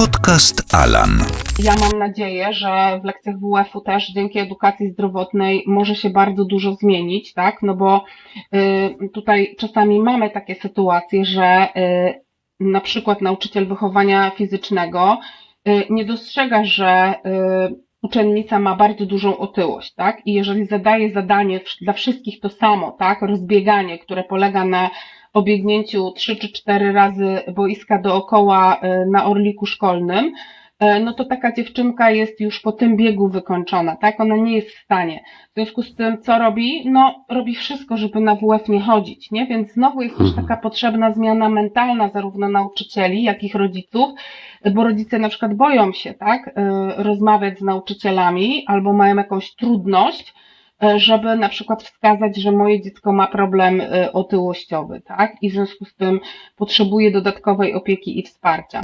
Podcast Alan. Ja mam nadzieję, że w lekcjach WF-u też dzięki edukacji zdrowotnej może się bardzo dużo zmienić, tak? No bo y, tutaj czasami mamy takie sytuacje, że y, na przykład nauczyciel wychowania fizycznego y, nie dostrzega, że y, uczennica ma bardzo dużą otyłość, tak? I jeżeli zadaje zadanie dla wszystkich to samo, tak? Rozbieganie, które polega na obiegnięciu trzy czy cztery razy boiska dookoła y, na orliku szkolnym, e, no to taka dziewczynka jest już po tym biegu wykończona, tak? Ona nie jest w stanie. W związku z tym, co robi? No, robi wszystko, żeby na WF nie chodzić, nie? Więc znowu jest też taka potrzebna zmiana mentalna zarówno nauczycieli, jak i rodziców, bo rodzice na przykład boją się, tak? e, Rozmawiać z nauczycielami albo mają jakąś trudność, e, żeby na przykład wskazać, że moje dziecko ma problem e, otyłościowy, tak? I w związku z tym potrzebuje dodatkowej opieki i wsparcia.